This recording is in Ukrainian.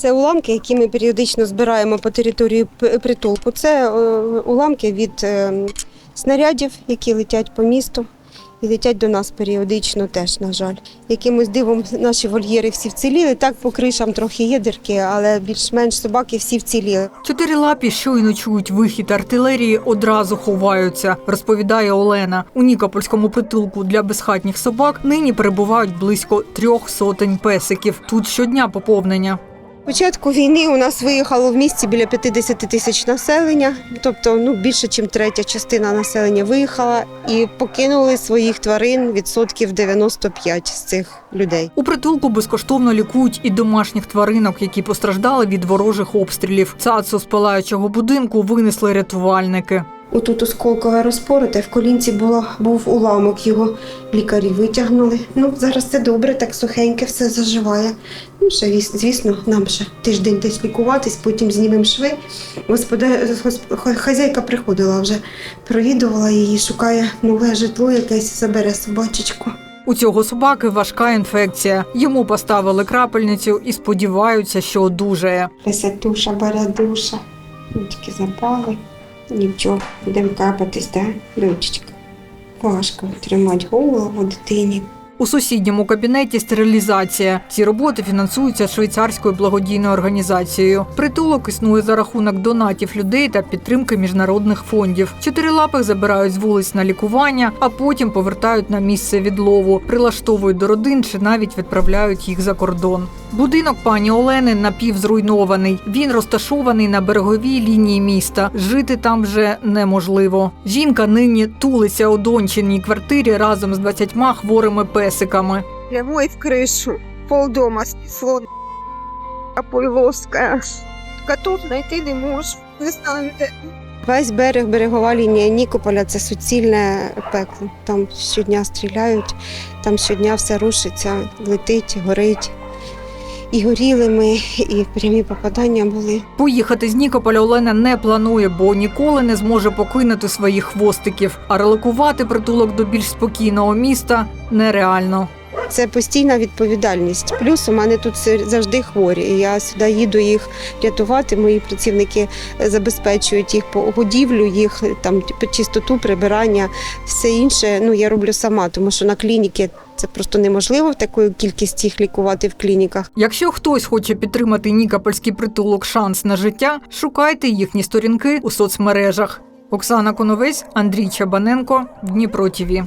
Це уламки, які ми періодично збираємо по території притулку. Це е, уламки від е, снарядів, які летять по місту. І летять до нас періодично теж, на жаль. Якимось дивом наші вольєри всі вціліли. Так по кришам трохи є дірки, але більш-менш собаки всі вціліли. Чотирилапі щойно чують вихід артилерії, одразу ховаються, розповідає Олена. У Нікопольському притулку для безхатніх собак нині перебувають близько трьох сотень песиків. Тут щодня поповнення. Початку війни у нас виїхало в місті біля 50 тисяч населення, тобто ну більше, ніж третя частина населення виїхала і покинули своїх тварин відсотків 95 з цих людей. У притулку безкоштовно лікують і домашніх тваринок, які постраждали від ворожих обстрілів. Цацу з палаючого будинку винесли рятувальники. Отут осколкове розпороте, в колінці було, був уламок, його лікарі витягнули. Ну, зараз це добре, так сухеньке, все заживає. Ну, ще, звісно, нам ще тиждень десь лікуватись, потім знімемо шви. Господа... госп- Хазяйка приходила вже, провідувала її, шукає нове житло якесь, забере собачечку. У цього собаки важка інфекція. Йому поставили крапельницю і сподіваються, що одужає. Душа, бере душа. Тільки запали. Нічого, будемо капатись, да, дочечка? Важко тримати голову дитині. У сусідньому кабінеті стерилізація. Ці роботи фінансуються швейцарською благодійною організацією. Притулок існує за рахунок донатів людей та підтримки міжнародних фондів. Чотирилапих забирають з вулиць на лікування, а потім повертають на місце відлову, прилаштовують до родин чи навіть відправляють їх за кордон. Будинок пані Олени напівзруйнований. Він розташований на береговій лінії міста. Жити там вже неможливо. Жінка нині тулиться у дончинній квартирі разом з 20 хворими песиками. Прямой в крышу. Полдома снесло. А Пойловская. Котов знайти не можу. Не знаю, де. Весь берег, берегова лінія Нікополя це суцільне пекло. Там щодня стріляють, там щодня все рушиться, летить, горить. І горіли ми, і прямі попадання були. Поїхати з Нікополя Олена не планує, бо ніколи не зможе покинути своїх хвостиків. А релокувати притулок до більш спокійного міста нереально. Це постійна відповідальність. Плюс у мене тут завжди хворі. Я сюди їду їх рятувати. Мої працівники забезпечують їх погодівлю, їх там чистоту, прибирання, все інше. Ну я роблю сама, тому що на клініки це просто неможливо в такої кількість їх лікувати в клініках. Якщо хтось хоче підтримати Нікопольський притулок шанс на життя, шукайте їхні сторінки у соцмережах. Оксана Коновець, Андрій Чабаненко, Дніпро ТІВІ.